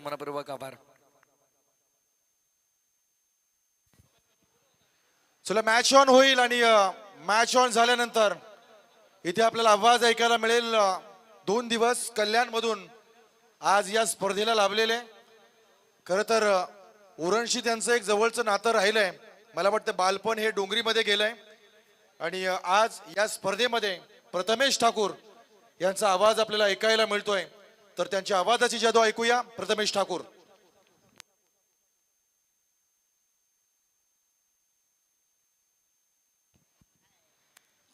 आपला मनपूर्वक आभार. चला मॅच ऑन होईल आणि मॅच ऑन झाल्यानंतर इथे आपल्याला आवाज ऐकायला मिळेल दोन दिवस कल्याणमधून आज या स्पर्धेला लाभलेले. खरं तर उरणशी त्यांचं एक जवळचं नातं राहिलंय. मला वाटतं बालपण हे डोंगरीमध्ये गेलंय. आणि आज या स्पर्धेमध्ये प्रथमेश ठाकूर यांचा आवाज आपल्याला ऐकायला मिळतोय. तर त्यांच्या आवाजाची जादू ऐकूया. Prathamesh Thakur.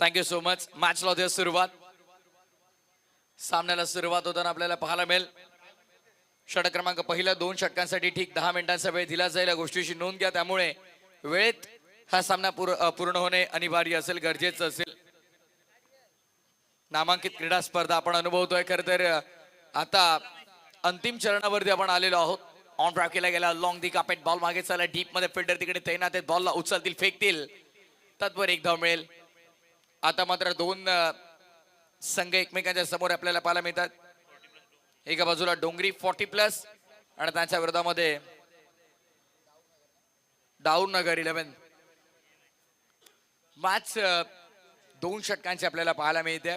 Thank you so much मॅचला होते सुरुवात. सामन्याला सुरुवात होताना आपल्याला पाहायला मिळेल. षटक क्रमांक पहिल्या दोन षटकांसाठी ठीक दहा मिनिटांचा वेळ दिला जाईल. या गोष्टीची नोंद घ्या. त्यामुळे वेळेत हा सामना पूर्ण होणे अनिवार्य असेल गरजेचं असेल. नामांकित क्रीडा स्पर्धा आपण अनुभवतोय. खरं तर आता अंतिम चरणावरती आपण आलेलो आहोत. ऑन ड्राईव्ह केला गेला लॉंग दी कापेट बॉल मागे चालला डीपमध्ये फिल्डर तिकडे तैनात आहेत बॉलला उचलतील फेकतील. तत्वर एक धाव मिळेल. आता मात्र दोन संघ एकमेकांच्या समोर आपल्याला पाहायला मिळतात. एका बाजूला डोंगरी फॉर्टी प्लस आणि त्यांच्या विरोधामध्ये डाऊन नगर इलेव्हन मॅच दोन षटकांची आपल्याला पाहायला मिळते.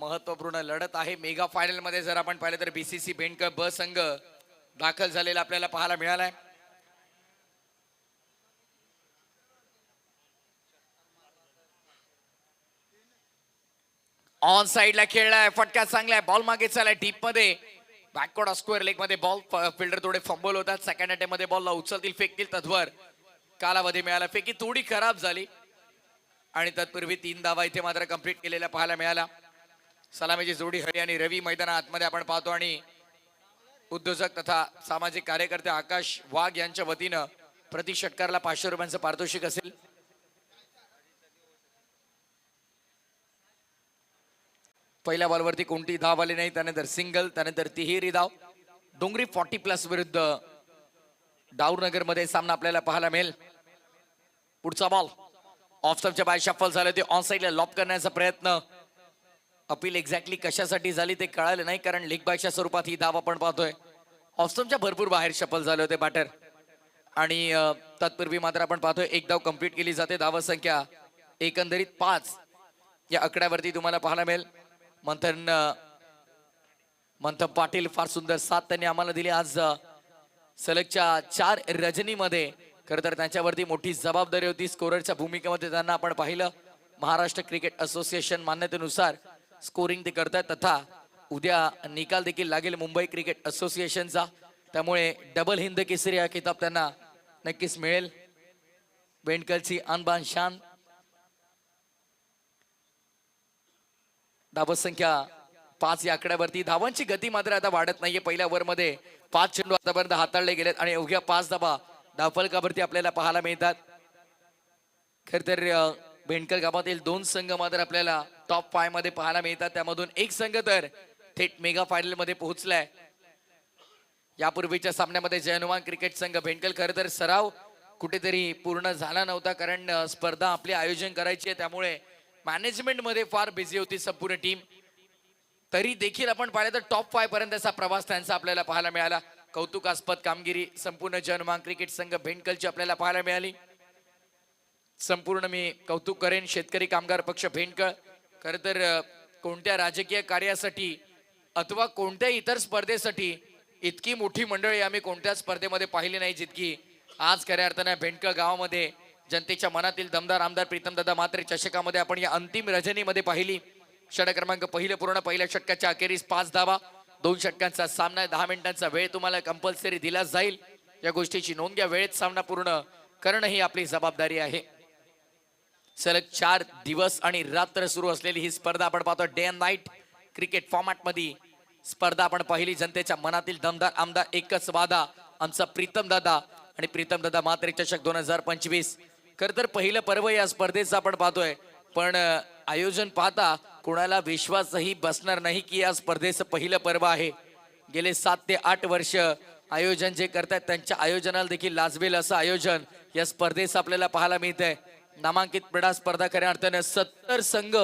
महत्त्वपूर्ण लढत आहे. मेगा फायनलमध्ये जर आपण पाहिलं तर बीसीसी बेंडकर ब संघ दाखल झालेला आपल्याला पाहायला मिळालाय. ऑन साइडला खेळलाय फटका चांगलाय बॉल मागे चालाय डीपमध्ये. बॅकवर्ड स्क्वेअर लेगमध्ये बॉल फिल्डर थोडे फंबल होतात. सेकंड अटेम्पमध्ये बॉलला उचलतील फेकतील तत्वर. कालावधी मिळाला फेकी थोडी खराब झाली. आणि तत्पूर्वी तीन धावा इथे मात्र कंप्लीट केलेल्या पाहायला मिळाला सलामीची जोडी हरी आणि रवी मैदाना आतमध्ये आपण पाहतो आणि उद्योजक तथा सामाजिक कार्यकर्ते आकाश वाघ यांच्या वतीनं प्रति षटकारला पाचशे रुपयांचं पारितोषिक असेल. पहिल्या बॉलवरती कोणती धाव आली नाही त्यानंतर सिंगल त्यानंतर तिहेरी धाव. डोंगरी फॉर्टी प्लस विरुद्ध डाऊरनगरमध्ये सामना आपल्याला पाहायला मिळेल. पुढचा बॉल ऑफ स्टम्पच्या बाय शफल झालं ते ऑन साईडला लॉप करण्याचा प्रयत्न. अपील एक्झॅक्टली कशासाठी झाली ते कळालं नाही कारण लेग स्वरूपात ही धाव आपण पाहतोय. ऑफस्टमच्या भरपूर बाहेर शफल झाले होते बॅटर आणि तत्पूर्वी मात्र आपण पाहतोय एक धाव कंप्लीट केली जाते धाव संख्या एकंदरीत पाच. या आकड्यावरती तुम्हाला पाहायला मिळेल. मंथन मंथन पाटील फार सुंदर साथ त्यांनी आम्हाला दिली. आज सलगच्या चार रजनीमध्ये खरं तर त्यांच्यावरती मोठी जबाबदारी होती. स्कोरच्या भूमिकेमध्ये त्यांना आपण पाहिलं. महाराष्ट्र क्रिकेट असोसिएशन मान्यतेनुसार स्कोरिंग ते करतायत. तथा उद्या निकाल देखील लागेल मुंबई क्रिकेट असोसिएशनचा. त्यामुळे डबल हिंद केसरी हा किताब त्यांना नक्कीच मिळेल. बेंडकलची अनबान शान. धावत संख्या पाच या आकड्यावरती. धावांची गती मात्र आता वाढत नाहीये. पहिल्या ओव्हरमध्ये पाच चेंडू आतापर्यंत हाताळले गेलेत आणि अवघ्या पाच धाबा धावफलकावरती आपल्याला पाहायला मिळतात. खर तर भेंडकर गावातील दोन संघ मात्र आपल्याला टॉप फायमध्ये पाहायला मिळतात. त्यामधून एक संघ तर थेट मेगा फायनलमध्ये पोहोचलाय. यापूर्वीच्या सामन्यामध्ये जयनुमान क्रिकेट संघ भेंडकल खरं तर सराव कुठेतरी पूर्ण झाला नव्हता कारण स्पर्धा आपली आयोजन करायची आहे. त्यामुळे मॅनेजमेंटमध्ये फार बिझी होती संपूर्ण टीम तरी देखील आपण पाहिलं तर टॉप फाय पर्यंतचा प्रवास त्यांचा आपल्याला पाहायला मिळाला. कौतुकास्पद कामगिरी संपूर्ण जनमान क्रिकेट संघ भेंडकलची आपल्याला पाहायला मिळाली. संपूर्ण मी कौतुक करेन. शेतकरी कामगार पक्ष भेंडकळ खर तर कोणत्या राजकीय कार्यासाठी अथवा कोणत्या इतर स्पर्धेसाठी इतकी मोठी मंडळी आम्ही कोणत्या स्पर्धेमध्ये पाहिली नाही जितकी आज खऱ्या अर्थानं भेंडकळ गावामध्ये जनतेच्या मनातील दमदार आमदार प्रीतमदादा मात्रे चषकामध्ये आपण या अंतिम रजनीमध्ये पाहिली. षटक क्रमांक पहिले पूर्ण पहिल्या षटकाच्या अखेरीस पाच धावा. दोन षटकांचा सामना दहा मिनिटांचा वेळ तुम्हाला कंपल्सरी दिला जाईल. या गोष्टीची नोंद घ्या वेळेत सामना पूर्ण करणं ही आपली जबाबदारी आहे. सलग चार दिवस आणि रात्र सुरू असलेली ही स्पर्धा आपण पाहतो. डे अँड नाईट क्रिकेट फॉर्मॅटमध्ये स्पर्धा आपण पाहिली. जनतेच्या मनातील दमदार आमदार एकच वादा आमचा प्रीतम दादा. आणि प्रीतम दादा मात्र चषक दोन हजार पंचवीस. खर तर पहिलं पर्व या स्पर्धेचं आपण पाहतोय. पण आयोजन पाहता कोणाला विश्वासही बसणार नाही की या स्पर्धेचं पहिलं पर्व आहे. गेले सात ते आठ वर्ष आयोजन जे करतायत त्यांच्या आयोजनाला देखील लाजवेल असं आयोजन या स्पर्धेचं आपल्याला पाहायला मिळतंय. नामांकित क्रीडा स्पर्धा खऱ्या अर्थाने सत्तर संघ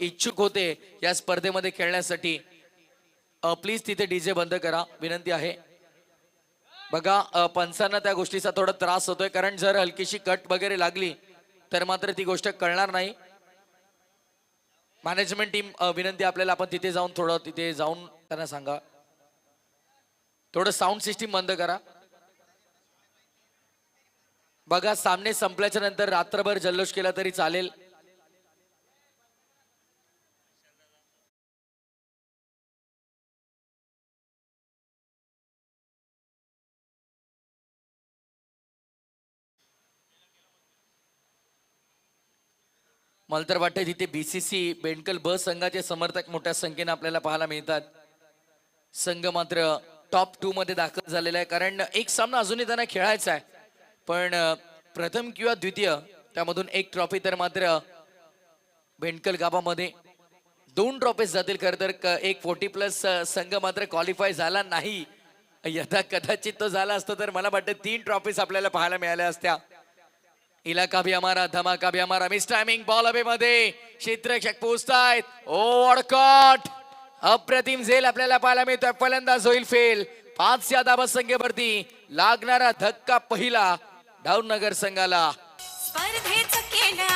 इच्छुक होते या स्पर्धेमध्ये खेळण्यासाठी. प्लीज तिथे डीजे बंद करा. विनंती आहे. बघा पंचांना त्या गोष्टीचा थोडा त्रास होतोय. कारण जर हलकीशी कट वगैरे लागली तर मात्र ती गोष्ट कळणार नाही. मॅनेजमेंट टीम विनंती आपल्याला आपण तिथे जाऊन थोडं तिथे जाऊन त्यांना सांगा. थोडं साऊंड सिस्टीम बंद करा. बघा सामने संपल्याच्या नंतर रात्रभर जल्लोष केला तरी चालेल. मला तर वाटतं तिथे बीसीसी बेंडकल ब संघाचे समर्थक मोठ्या संख्येने आपल्याला पाहायला मिळतात. संघ मात्र टॉप टू मध्ये दाखल झालेला आहे. कारण एक सामना अजूनही त्यांना खेळायचा आहे. पण प्रथम किंवा द्वितीय त्यामधून एक ट्रॉफी तर मात्र बेंडकल गावामध्ये दोन ट्रॉफीज जातील खरं तर. एक फोर्टी प्लस संघ मात्र क्वालिफाय झाला नाही. यथा कदाचित तो झाला असतो तर मला वाटतं तीन ट्रॉफीज आपल्याला पाहायला मिळाल्या असत्या. इलाका भी हमारा धमाका भी हमारा मिस टायमिंग बॉल अबे मध्ये क्षेत्रक्षक पोहोचतायत. ओ अडकट अप्रतिम झेल आपल्याला पाहायला मिळतोय. फलंदाज होईल फेल पाच या दाबा संख्येवरती लागणारा धक्का पहिला. डाऊन नगर संघाला स्पर्धेचं केलं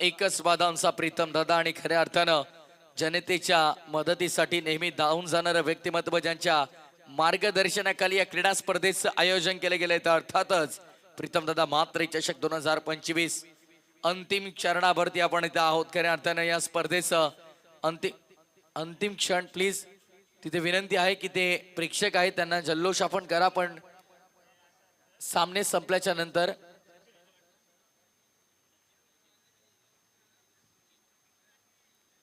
एकच वादा आमचा प्रीतम दादा आणि खऱ्या अर्थानं जनतेच्या मदतीसाठी नेहमी धावून जाणारं व्यक्तिमत्व ज्यांच्या मार्गदर्शनाखाली या क्रीडा स्पर्धेचं आयोजन केले गेलंय तर अर्थातच प्रीतम दादा मात्र चषक दोन हजार पंचवीस अंतिम चरणावरती आपण इथं आहोत. खऱ्या अर्थानं या स्पर्धेचं अंतिम अंतिम क्षण प्लीज तिथे विनंती आहे की ते प्रेक्षक आहेत त्यांना जल्लोष आपण करा पण सामने संपल्याच्या नंतर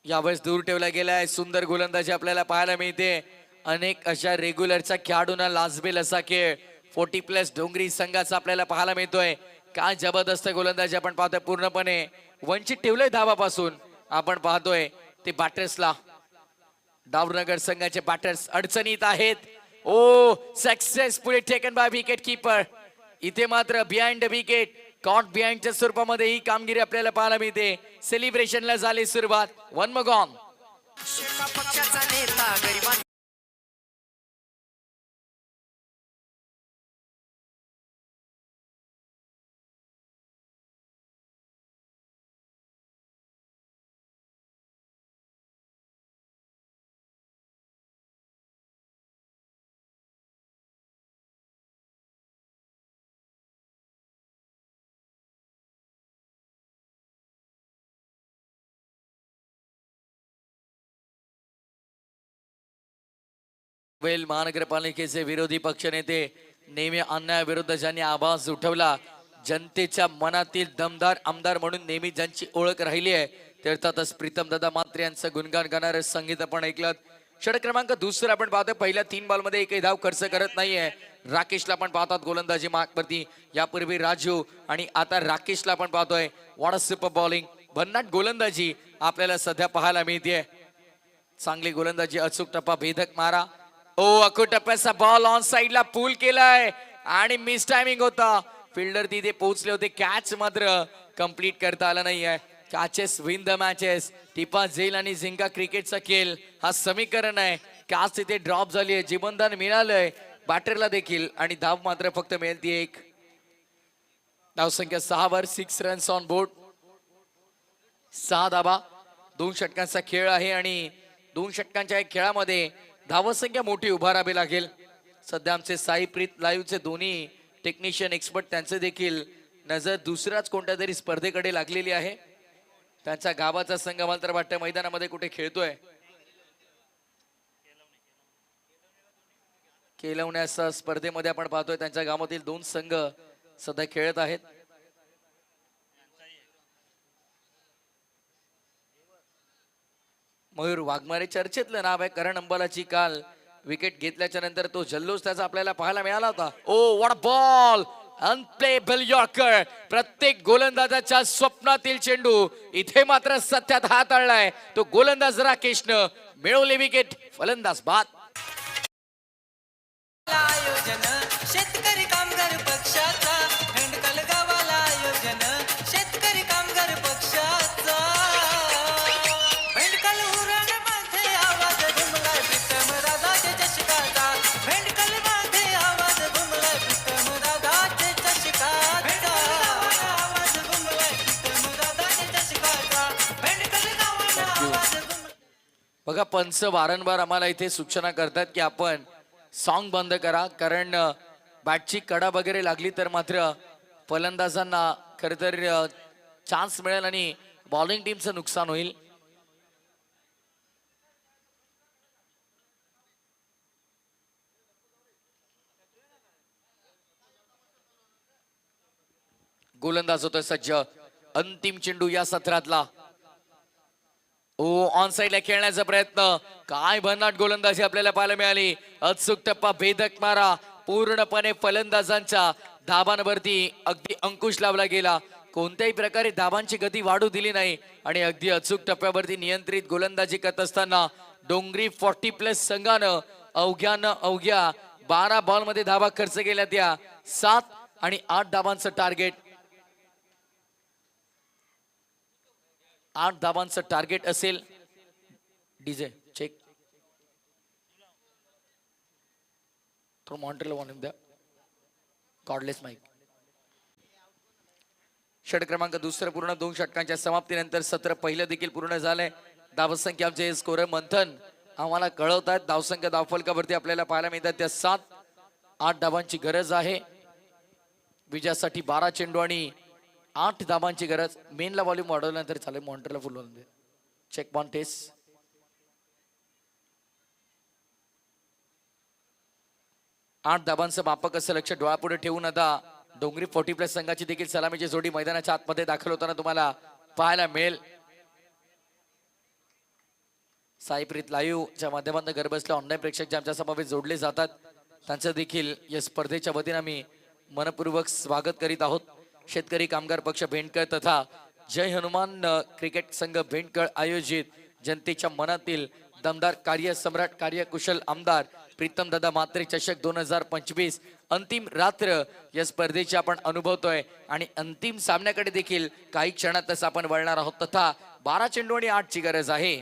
यावेळेस दूर ठेवला गेलाय. सुंदर गोलंदाजी आपल्याला पाहायला मिळते. अनेक अशा रेग्युलरच्या खेळाडूंना लाजबेल असा खेळ. फोर्टी प्लस डोंगरी संघाचा आपल्याला पाहायला मिळतोय. काय जबरदस्त गोलंदाजी आपण पाहतोय पूर्णपणे. वंचित ठेवलंय धावापासून. आपण पाहतोय ते बॅटर्सला डावनगर संघाचे बॅटर्स अडचणीत आहेत. ओ successfully taken by wicket keeper इथे मात्र बिहाइंड विकेट कॉट बिहाइंडच्या स्वरूपामध्ये ही कामगिरी आपल्याला पाहायला मिळते. सेलिब्रेशनला झाली सुरुवात. वन मगॉन वेल महानगरपालिकेचे विरोधी पक्षनेते नेहमी अन्यायाविरुद्ध ज्यांनी आवाज उठवला जनतेच्या मनातील दमदार आमदार म्हणून नेहमी ज्यांची ओळख राहिली आहे ते अर्थातच प्रीतम दादा मात्रे यांचं गुणगान गाणारं संगीत आपण ऐकलं षट क्रमांक दुसरं आपण पाहतोय पहिल्या तीन बॉलमध्ये एकही धाव खर्च करत नाहीये राकेशला आपण पाहतात गोलंदाजी मागवरती यापूर्वी राजू आणि आता राकेशला आपण पाहतोय वॉट सुपर बॉलिंग भन्नाट गोलंदाजी आपल्याला सध्या पाहायला मिळते चांगली गोलंदाजी अचूक टप्पा भेदक मारा ओ अकू टप्प्याचा बॉल ऑन साईडला पूल केलाय. आणि मिस टायमिंग होता. फिल्डर तिथे पोहोचले होते. कॅच मात्र कंप्लीट करता आला नाहीये. कॅचेस विन द मॅचेस टिपा झेल आणि झिंका क्रिकेटचा खेळ. हा समीकरण आहे. कॅच तिथे ड्रॉप झाली आहे. जीवनदान मिळालंय. बॅटरला देखील. आणि धाव मात्र फक्त मिळेल ती एक धावसंख्या सहावर सिक्स रन्स ऑन बोर्ड सहा धाबा दोन षटकांचा खेळ आहे. आणि दोन षटकांच्या खेळामध्ये धावसंख्या मोठी उभारावी लागेल. सध्या आमचे साई प्रीत लाईव्हचे दोन्ही टेक्निशियन एक्सपर्ट त्यांचे देखील नजर दुसऱ्याच कोणत्या तरी स्पर्धेकडे लागलेली आहे. त्यांच्या गावाचा संघ मला तर वाटतं मैदानामध्ये कुठे खेळतोय. केलवण्याच्या स्पर्धेमध्ये आपण पाहतोय त्यांच्या गावातील दोन संघ सध्या खेळत आहेत. मयूर वाघमारे चर्चेतलं नाव आहे करण अंबालाची काल विकेट घेतल्याच्या नंतर तो जल्लोष त्याचा आपल्याला पाहायला मिळाला होता. Oh what ball unplayable yorker प्रत्येक गोलंदाजाच्या स्वप्नातील चेंडू इथे मात्र सत्यात हाताळलाय तो गोलंदाज राकेशनं मिळवले विकेट फलंदाज बाद. बघा पंच वारंवार आम्हाला इथे सूचना करतात की आपण सॉन्ग बंद करा. कारण बॅटची कडा वगैरे लागली तर मात्र फलंदाजांना खरं तर चान्स मिळेल आणि बॉलिंग टीमचं नुकसान होईल. गोलंदाज होतोय सज्ज. अंतिम चेंडू या सत्रातला. ओ ऑन साईडला खेळण्याचा प्रयत्न. काय भन्नाट गोलंदाजी आपल्याला पाहायला मिळाली. अचूक टप्पा भेदक मारा. पूर्णपणे फलंदाजांच्या धाबांवरती अगदी अंकुश लावला गेला. कोणत्याही प्रकारे धाबांची गती वाढू दिली नाही आणि अगदी अचूक टप्प्यावरती नियंत्रित गोलंदाजी करत असताना डोंगरी फॉर्टी प्लस संघानं अवघ्यानं अवघ्या बारा बॉलमध्ये धाबा खर्च केल्या त्या. सात आणि आठ धाबांचं टार्गेट आठ धावांचं टार्गेट असेल. डीजे चेक थोडं मॉनिटरला वॉर्निंग द्या. कॉर्डलेस माईक षट क्रमांक दुसरं पूर्ण दोन षटकांच्या समाप्तीनंतर सत्र पहिलं देखील पूर्ण झालंय. धावसंख्या आमचे स्कोर मंथन. आम्हाला कळवत आहेत धावसंख्या धावफलकावरती आपल्याला पाहायला मिळतात. त्या सात आठ धावांची गरज आहे. विजयासाठी बारा चेंडू आणि आठ धाबांची गरज. मेनला व्हॉल्यूम वाढवल्यानंतर चालेल मॉनिटरला फुल होऊन दे चेक पॉन टेस्ट आठ धाबांचं मापक असं लक्ष डोळ्यापुढे ठेवून आता डोंगरी फोर्टी प्लस संघाची देखील सलामीची जोडी मैदानाच्या आतमध्ये दाखल होताना तुम्हाला पाहायला मिळेल. साईप्रीत लाईव्हच्या माध्यमातून घर बसल्या ऑनलाईन प्रेक्षक जे आमच्या समावेश जोडले जातात त्यांचं देखील या स्पर्धेच्या वतीनं आम्ही मनपूर्वक स्वागत करीत आहोत. शेतकरी कामगार पक्ष भेंडकळ तथा जय हनुमान क्रिकेट संघ भेंडकळ आयोजित. जनतेच्या मनातील दमदार कार्य सम्राट कार्यकुशल आमदार प्रीतम दादा मात्रे चषक दोन हजार पंचवीस. अंतिम रात्र या स्पर्धेची आपण अनुभवतोय आणि अंतिम सामन्याकडे देखील काही क्षणातच आपण वळणार आहोत. तथा बारा चेंडू आणि आठची गरज आहे.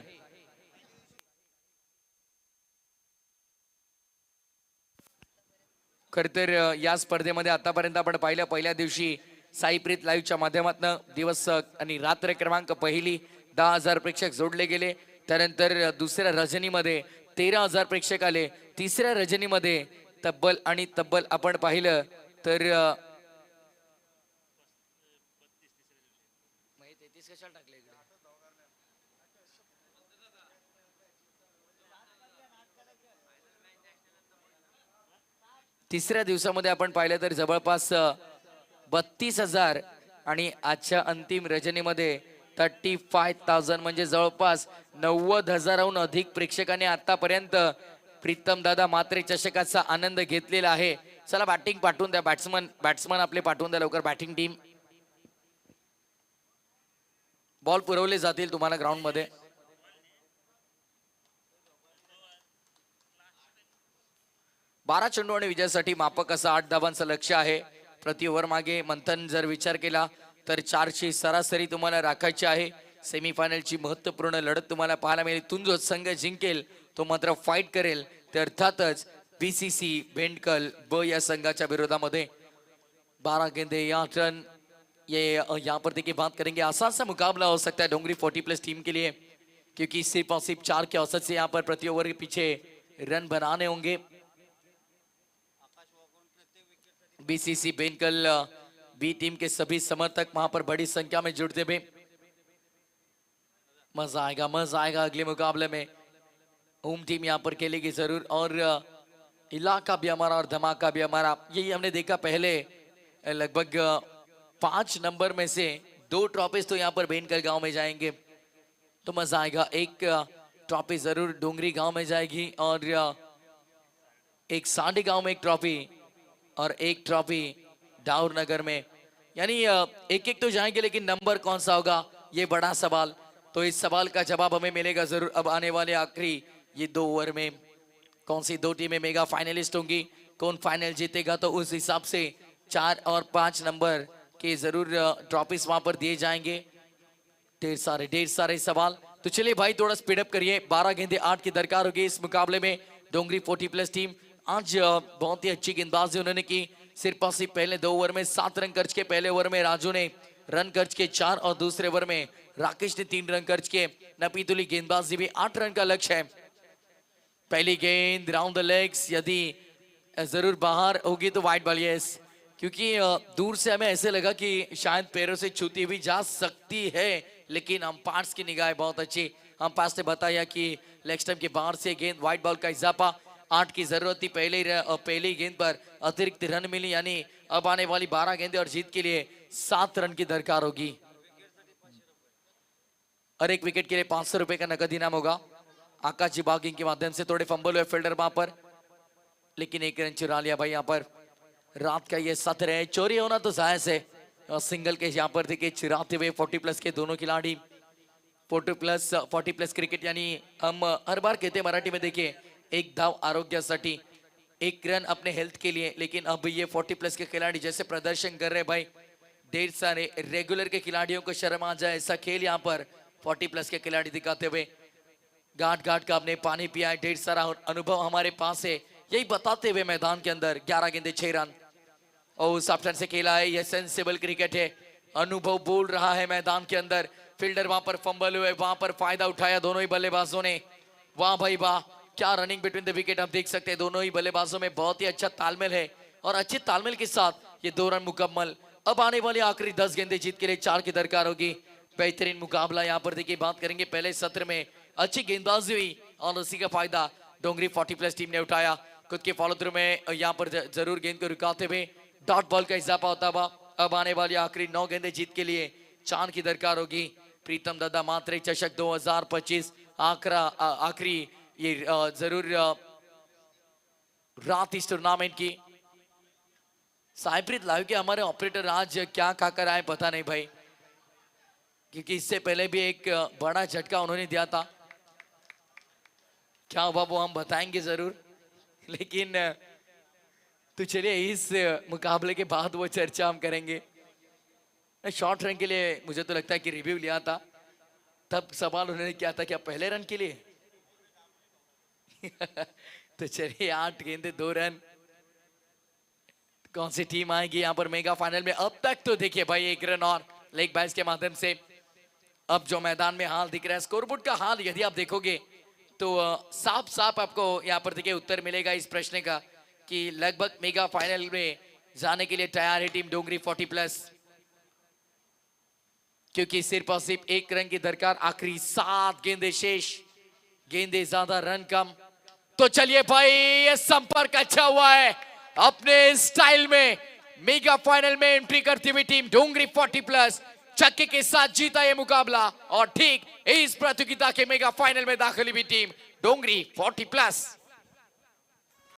खर तर या स्पर्धेमध्ये आतापर्यंत आपण पाहिलं पहिल्या दिवशी साईप्रीत लाईव्हच्या माध्यमातून दिवस आणि रात्र क्रमांक पहिली दहा हजार प्रेक्षक जोडले गेले. त्यानंतर दुसऱ्या रजनीमध्ये तेरा हजार प्रेक्षक आले. तिसऱ्या रजनीमध्ये तब्बल आणि तब्बल आपण पाहिलं तर तिसऱ्या दिवसामध्ये आपण पाहिलं तर जवळपास बत्तीस हजार आणि आजच्या अंतिम रजनीमध्ये थर्टी फाय थाउजंड म्हणजे जवळपास नव्वद हजाराहून अधिक प्रेक्षकांनी आतापर्यंत प्रीतम दादा मात्रे चषकाचा आनंद घेतलेला आहे. चला बॅटिंग पाठवून द्या. बॅट्समन बॅट्समन आपले पाठवून द्या लवकर. बॅटिंग टीम बॉल पुरवले जातील तुम्हाला ग्राउंडमध्ये बारा चेंडू आणि विजयासाठी मापक असं आठ धावांचं लक्ष आहे. प्रति ओव्हर मागे मंथन जर विचार केला तर चारची सरासरी तुम्हाला राखायची आहे. सेमीफायनलची महत्त्वपूर्ण लढत तुम्हाला पाहायला मिळेल. तुम जो संघ जिंकेल तो मात्र फाईट करेल. तर अर्थातच बीसीसी भेंडकल ब या संघाच्या विरोधामध्ये. बारह गेंदे या टर्न ये यहाँ पर देखिए बात करेंगे. आसान सा मुकाबला हो सकता है डोंगरी फोर्टी प्लस टीम के लिए क्योंकि सिर्फ और सिर्फ चार के औसत से यहाँ पर प्रति ओवर के पीछे रन बनाने होंगे. बीसीसी बेनकल बी टीम के सभी समर्थक वहां पर बड़ी संख्या में जुड़ते हुए। मजा आएगा मजा आएगा अगले मुकाबले में। होम टीम यहाँ पर खेलेगी जरूर और इलाका भी हमारा और धमाका भी हमारा। यही हमने देखा पहले लगभग पांच नंबर में से दो ट्रॉफीज तो यहाँ पर बेनकल गांव में जाएंगे। तो मजा आएगा एक ट्रॉफी जरूर डोंगरी गांव में जाएगी और एक सांडी गांव में एक ट्रॉफी और एक ट्रॉफी डाउर नगर में। यानी एक एक तो जाएँगे, लेकिन नंबर कौन सा होगा? ये बड़ा सवाल। तो इस सवाल का जवाब हमें मिलेगा ज़रूर। अब आने वाले आखिरी, ये दो ओवर में कौन सी दो टीमें मेगा फाइनलिस्ट होंगी, कौन फाइनल जीतेगा तो उस हिसाब से चार और पाँच नंबर के ज़रूर ट्रॉफीज वहाँ पर दिए जाएँगे। ढेर सारे ढेर सारे सवाल। तो चलिए भाई, थोड़ा स्पीडअप करिए। बारह गेंदे आठ की दरकार होगी इस मुकाबले में। डोंगरी फोर्टी प्लस टीम आज बहुत ही अच्छी गेंदबाजी उन्होंने की। सिर्फ़ पहले दो ओवर में, सात रन खर्च के पहले ओवर में राजू ने रन खर्च के चार और दूसरे ओवर में राकेश ने तीन रन खर्च के नपीतुली गेंदबाजी भी आठ रन का लक्ष्य है। पहली गेंद, राउंड द लेग्स, यदि ज़रूर बाहर होगी तो वाइट बॉल, यस। क्योंकि दूर से हमें ऐसे लगा कि शायद पैरों से छूती भी जा सकती है, लेकिन हम अंपायर्स की निगाह बहुत अच्छी। हम अंपायर्स ने बताया कि लेग स्टंप के बाहर से गेंद व्हाइट बॉल का इजाफा आठ की ज़रूरत थी, पहले ही पहली गेंद पर अतिरिक्त रन मिली, यानी अब आने वाली बारह गेंदें और जीत के लिए सात रन की दरकार होगी। और एक विकेट के लिए पाँच सौ रुपए का नकद इनाम होगा। आकाश जी बागिंग के माध्यम से थोड़े फंबल हुए फील्डर वहाँ पर, लेकिन एक रन चुरा लिया भाई यहाँ पर। रात का ये सत्र है, चोरी होना तो जायज़ है। सिंगल के यहाँ पर देखिए, चुराते हुए फोर्टी प्लस के दोनों खिलाड़ी। Forty plus forty plus cricket यानी हम हर बार कहते हैं मराठी में देखिए एक धाव आरोग्यासाठी, एक रन अपने हेल्थ के लिए, लेकिन अब ये फोर्टी प्लस के खिलाड़ी जैसे प्रदर्शन कर रहे भाई, ढेर सारे रेगुलर के खिलाड़ियों को शर्म आ जाए, ऐसा खेल यहाँ पर फोर्टी प्लस के खिलाड़ी दिखाते हुए। गाट गाट का आपने पानी पिया है, ढेर सारा अनुभव हमारे पास है। यही बताते हुए मैदान के अंदर ग्यारह गेंदे, छह रन। और ऑप्शन से खेला है, यह सेंसिबल क्रिकेट है। अनुभव बोल रहा है मैदान के अंदर। फील्डर वहाँ पर फंबल हुए, वहाँ पर फ़ायदा उठाया दोनों ही बल्लेबाजों ने। वाह भाई वाह क्या रनिंग बिटवीन द विकेट आप देख सकते हैं, दोनों ही बल्लेबाजों में बहुत ही अच्छा तालमेल है और अच्छे तालमेल के साथ ये दो रन मुकम्मल। अब आने वाली आखिरी दस गेंदे जीत के लिए चार की दरकार होगी। बेहतरीन मुकाबला यहाँ पर देखिए, बात करेंगे पहले सत्र में। अच्छी गेंदबाजी हुई और उसी का फ़ायदा डोंगरी फोर्टी प्लस टीम ने उठाया। खुद के फॉलो थ्रू में यहाँ पर ज़रूर गेंद को रुकाते हुए डॉट बॉल का इजाफा होता हुआ अब आने वाली आखिरी नौ गेंदे जीत के लिए चाँद की दरकार होगी। प्रीतम दादा मात्रे, चषक 2025 आखरा आखिरी ये ज़रूर रात इस टूर्नामेंट की। साइप्रीत लाइव के हमारे ऑपरेटर आज क्या खाकर आए, पता नहीं भाई। क्योंकि इससे पहले भी एक बड़ा झटका उन्होंने दिया था। क्या हुआ वो हम बताएँगे ज़रूर। लेकिन तो चलिए इस मुकाबले के बाद वो चर्चा हम करेंगे। शॉर्ट रन के लिए मुझे तो लगता है कि रिव्यू लिया था। तब सवाल उन्होंने किया था क्या पहले रन के लिए? तो चलिए आठ गेंदे, दो रन। कौन सी टीम आएगी यहाँ पर मेगा फाइनल में? अब तक तो देखिए भाई, एक रन और लेग बैस के माध्यम से। अब जो मैदान में हाल दिख रहा है, स्कोरबोर्ड का हाल यदि आप देखोगे तो साफ़ साफ़ आपको यहाँ पर देखिए उत्तर मिलेगा इस प्रश्न का कि लगभग मेगा फाइनल में जाने के लिए तैयार है टीम डोंगरी 40 प्लस। क्योंकि सिर्फ़ और सिर्फ़ एक रन की दरकार, आखिरी सात गेंदे शेष। गेंदे ज़्यादा, रन कम। तो चलिए भाई, ये संपर्क अच्छा हुआ है। अपने स्टाइल में मेगा फाइनल में एंट्री करती हुई टीम डोंगरी 40 प्लस चक्के के साथ जीता ये मुकाबला। और ठीक, इस प्रतियोगिता के मेगा फाइनल में दाखिल हुई टीम डोंगरी 40 प्लस